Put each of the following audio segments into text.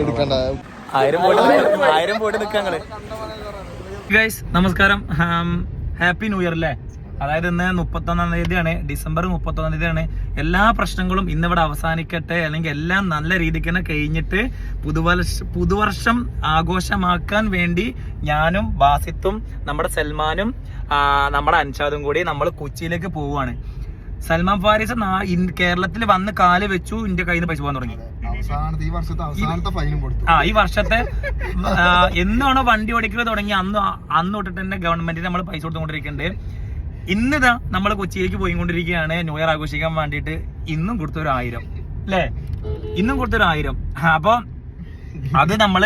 എടുക്കണ്ട. ആയിരം പോയിട്ട് ആയിരം പോയിട്ട് നിൽക്കാങ്ങൾ ഗൈസ് നമസ്കാരം. ഹാപ്പി ന്യൂ ഇയർ അല്ലേ അതായത് ഇന്ന് മുപ്പത്തൊന്നാം തീയതിയാണ് ഡിസംബർ മുപ്പത്തൊന്നാം തീയതിയാണ്. എല്ലാ പ്രശ്നങ്ങളും ഇന്നിവിടെ അവസാനിക്കട്ടെ അല്ലെങ്കിൽ എല്ലാം നല്ല രീതിക്ക് തന്നെ കഴിഞ്ഞിട്ട് പുതുവർഷ പുതുവർഷം ആഘോഷമാക്കാൻ വേണ്ടി ഞാനും ബാസിത്തും നമ്മുടെ സൽമാനും നമ്മുടെ അൻഷാദും കൂടി നമ്മൾ കൊച്ചിയിലേക്ക് പോവുകയാണ്. സൽമാൻ ഫാരിസ് കേരളത്തിൽ വന്ന് കാൽ വെച്ചു ഇന്ത്യ കയ്യിൽ നിന്ന് പൈസ പോകാൻ തുടങ്ങി. അവസാനത്തെ ഈ വർഷത്തെ അവസാനത്തെ ഫൈനും കൊടുത്തു. ആ ഈ വർഷത്തെ എന്നാണോ വണ്ടി ഓടിക്കൽ തുടങ്ങി അന്ന് അന്ന് തൊട്ടിട്ട് തന്നെ ഗവൺമെന്റിന് നമ്മൾ പൈസ കൊടുത്തുകൊണ്ടിരിക്കുന്നുണ്ട് ഇന്നിതാ നമ്മൾ കൊച്ചിയിലേക്ക് പോയിക്കൊണ്ടിരിക്കുകയാണ്. ന്യൂ ഇയർ ആഘോഷിക്കാൻ വേണ്ടിയിട്ട് ഇന്നും കൊടുത്തൊരു ആയിരം. അല്ലേ? ഇന്നും കൊടുത്തൊരു ആയിരം. അപ്പൊ അത് നമ്മൾ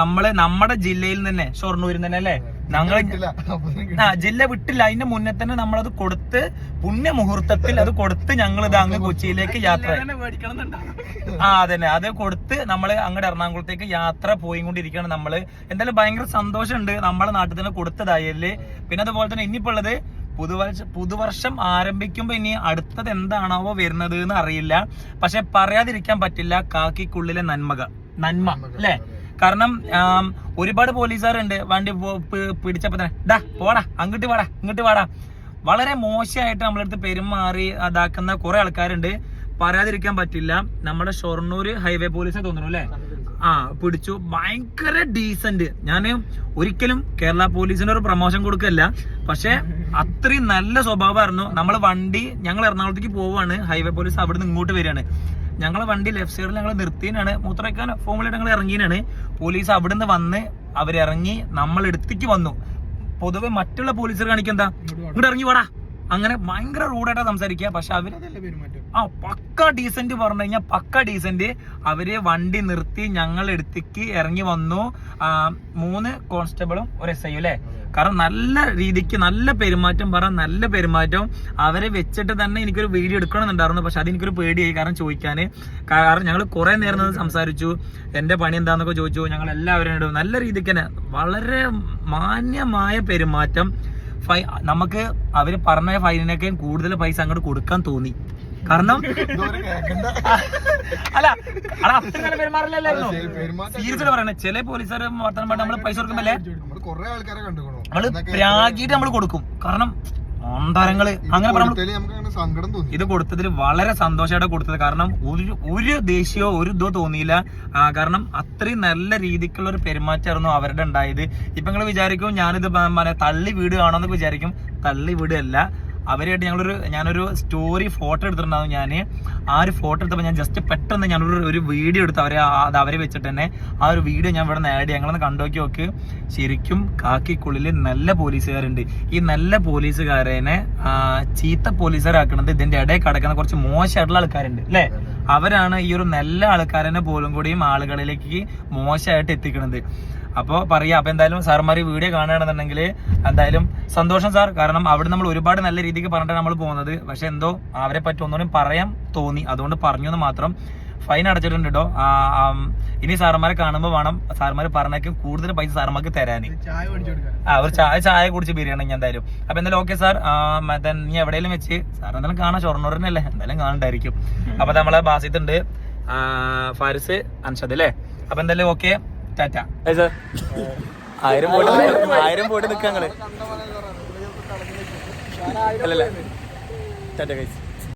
നമ്മൾ നമ്മുടെ ജില്ലയിൽ നിന്നെ തന്നെ ഷൊർണൂരിൽ തന്നെ അല്ലേ? ഞങ്ങൾ ആ ജില്ല വിട്ടില്ല. അതിന്റെ മുന്നേ തന്നെ നമ്മളത് കൊടുത്ത് പുണ്യ മുഹൂർത്തത്തിൽ അത് കൊടുത്ത് ഞങ്ങൾ ഇത് അങ്ങ് കൊച്ചിയിലേക്ക് യാത്ര ആ അതന്നെ. അത് കൊടുത്ത് നമ്മൾ അങ്ങോട്ട് എറണാകുളത്തേക്ക് യാത്ര പോയി കൊണ്ടിരിക്കുകയാണ് നമ്മൾ. എന്തായാലും ഭയങ്കര സന്തോഷമുണ്ട് നമ്മളെ നാട്ടിൽ തന്നെ കൊടുത്തതായല്ലേ. പിന്നെ അതുപോലെ തന്നെ ഇനിയിപ്പോ ഉള്ളത് പുതുവർഷ പുതുവർഷം ആരംഭിക്കുമ്പോ ഇനി അടുത്തത് എന്താണാവോ വരുന്നത് എന്ന് അറിയില്ല. പക്ഷെ പറയാതിരിക്കാൻ പറ്റില്ല കാക്കിക്കുള്ളിലെ നന്മക. നന്മ അല്ലേ? കാരണം ഒരുപാട് പോലീസുകാരുണ്ട്. വണ്ടി പിടിച്ചപ്പോ തന്നെ ഡാ പോടാ അങ്ങോട്ട് വാടാ ഇങ്ങോട്ട് വാടാ. വളരെ മോശമായിട്ട് നമ്മളടുത്ത് പെരുമാറി അതാക്കുന്ന കുറെ ആൾക്കാരുണ്ട്. പറയാതിരിക്കാൻ പറ്റില്ല. നമ്മുടെ ഷൊർണൂര് ഹൈവേ പോലീസ് തോന്നുന്നു അല്ലേ? ആ പിടിച്ചു. ഭയങ്കര ഡീസന്റ് ഞാൻ ഒരിക്കലും കേരള പോലീസിന് ഒരു പ്രൊമോഷൻ കൊടുക്കല്ല പക്ഷെ അത്രയും നല്ല സ്വഭാവമായിരുന്നു. നമ്മൾ വണ്ടി ഞങ്ങൾ എറണാകുളത്തേക്ക് പോവാണ് ഹൈവേ പോലീസ് അവിടെ നിന്ന് ഇങ്ങോട്ട് വരികയാണ്. ഞങ്ങളെ വണ്ടി ലെഫ്റ്റ് സൈഡിൽ ഞങ്ങൾ നിർത്തിയാണ് മൂത്രയ്ക്കാൻ ഫോമിലിട്ട് ഞങ്ങൾ ഇറങ്ങിയാണ് പോലീസ് അവിടെ അവിടുന്ന് വന്ന് അവരിറങ്ങി നമ്മളെടുത്തേക്ക് വന്നു. പൊതുവെ മറ്റുള്ള പോലീസുകാർ കാണിക്കെന്താ ഇങ്ങോട്ട് ഇറങ്ങി വാടാ. അങ്ങനെ ഭയങ്കര റൂഡായിട്ടാ സംസാരിക്കുക. പക്ഷെ അവർ ആ പക്ക ഡീസന്റ് പറഞ്ഞു കഴിഞ്ഞാൽ പക്ക ഡീസന്റ് അവർ വണ്ടി നിർത്തി ഞങ്ങൾ എടുത്തേക്ക് ഇറങ്ങി വന്നു. മൂന്ന് കോൺസ്റ്റബിളും ഒരു എസ് ഐ അല്ലേ? കാരണം നല്ല രീതിക്ക് നല്ല പെരുമാറ്റം പറ നല്ല പെരുമാറ്റം. അവരെ വെച്ചിട്ട് തന്നെ എനിക്കൊരു വീഡിയോ എടുക്കണമെന്നുണ്ടായിരുന്നു. പക്ഷെ അതെനിക്കൊരു പേടിയായി കാരണം ചോദിക്കാൻ കാരണം ഞങ്ങൾ കുറെ നേരം നിന്ന് സംസാരിച്ചു. എന്റെ പണി എന്താന്നൊക്കെ ചോദിച്ചു. ഞങ്ങൾ എല്ലാവരും നല്ല രീതിക്ക് തന്നെ വളരെ മാന്യമായ പെരുമാറ്റം. ഫൈ നമുക്ക് അവർ പറഞ്ഞ ഫൈനിനൊക്കെ കൂടുതൽ പൈസ അങ്ങോട്ട് കൊടുക്കാൻ തോന്നി. കാരണം. അല്ല അല്ല അത്ര നല്ല പെരുമാറില്ലല്ലായിരുന്നു സീരിയസ് പറയണേ ചില പോലീസുകാർ വർത്തമാനം പറഞ്ഞ നമ്മൾ പൈസ കൊടുക്കുമ്പല്ലേ നമ്മൾ പ്രാഗിയിട്ട് നമ്മൾ കൊടുക്കും. കാരണം മന്ദരങ്ങൾ അങ്ങനെ ഇത് കൊടുത്തതിൽ വളരെ സന്തോഷമായിട്ട് കൊടുത്തത്. കാരണം ഒരു ഒരു ദേഷ്യമോ ഒരു ഇതോ തോന്നിയില്ല. കാരണം അത്രയും നല്ല രീതിക്കുള്ള ഒരു പെരുമാറ്റമായിരുന്നു അവരുടെ ഉണ്ടായത്. ഇപ്പൊ നിങ്ങൾ വിചാരിക്കും ഞാനിത് തള്ളി വീട് കാണുമെന്നൊക്കെ വിചാരിക്കും. തള്ളി വീടല്ല അവരായിട്ട് ഞങ്ങളൊരു ഞാനൊരു സ്റ്റോറി ഫോട്ടോ എടുത്തിട്ടുണ്ടാവും ഞാൻ ആ ഒരു ഫോട്ടോ എടുത്തപ്പോൾ ഞാൻ ജസ്റ്റ് പെട്ടെന്ന് ഞാനൊരു ഒരു വീഡിയോ എടുത്ത് അവരെ അത് അവരെ വെച്ചിട്ട് തന്നെ ആ ഒരു വീഡിയോ ഞാൻ ഇവിടെ ആഡ് ഞങ്ങളൊന്ന് കണ്ടോക്കി നോക്ക് ശരിക്കും കാക്കിക്കുള്ളിൽ നല്ല പോലീസുകാരുണ്ട്. ഈ നല്ല പോലീസുകാരനെ ചീത്ത പോലീസുകാരാക്കുന്നത് ഇതിന്റെ ഇടയിൽ കിടക്കുന്ന കുറച്ച് മോശമായിട്ടുള്ള ആൾക്കാരുണ്ട് അല്ലേ? അവരാണ് ഈ ഒരു നല്ല ആൾക്കാരനെ പോലും കൂടിയും ആളുകളിലേക്ക് മോശമായിട്ട് എത്തിക്കുന്നത് അപ്പോൾ പറയാ അപ്പോൾ എന്തായാലും സാർമാർ ഈ വീഡിയോ കാണുകയാണെന്നുണ്ടെങ്കിൽ എന്തായാലും സന്തോഷം സാർ കാരണം അവിടെ നമ്മൾ ഒരുപാട് നല്ല രീതിക്ക് പറഞ്ഞിട്ടാണ് നമ്മൾ പോകുന്നത്. പക്ഷെ എന്തോ അവരെ പറ്റി ഒന്നുകൂടി പറയാൻ തോന്നി. അതുകൊണ്ട് പറഞ്ഞു എന്ന് മാത്രം ഫൈൻ അടച്ചിട്ടുണ്ട് കേട്ടോ ഇനി സാറന്മാരെ കാണുമ്പോൾ വേണം സാറന്മാർ പറഞ്ഞേക്കും കൂടുതൽ പൈസ സാറന്മാർക്ക് തരാൻ ആ ഒരു ചായ ചായ കുടിച്ച് ബിരിയാണി ഞാൻ എന്തായാലും. അപ്പൊ എന്തായാലും ഓക്കെ സാർ മറ്റേ നീ എവിടെയെങ്കിലും വെച്ച് സാർ എന്തായാലും കാണാം. ഷൊർണൂറിനല്ലേ എന്തായാലും കാണണ്ടായിരിക്കും. അപ്പൊ നമ്മളെ ബാസിത്തുണ്ട് ഫാരിസ് അൻഷദ് അല്ലേ? അപ്പൊ എന്തായാലും ഓക്കെ ടാറ്റ. ആയിരം പോയിട്ട് ആയിരം പോയിട്ട്. നിൽക്കാങ്ങൾ അല്ലല്ല. ടാറ്റ കൈസ്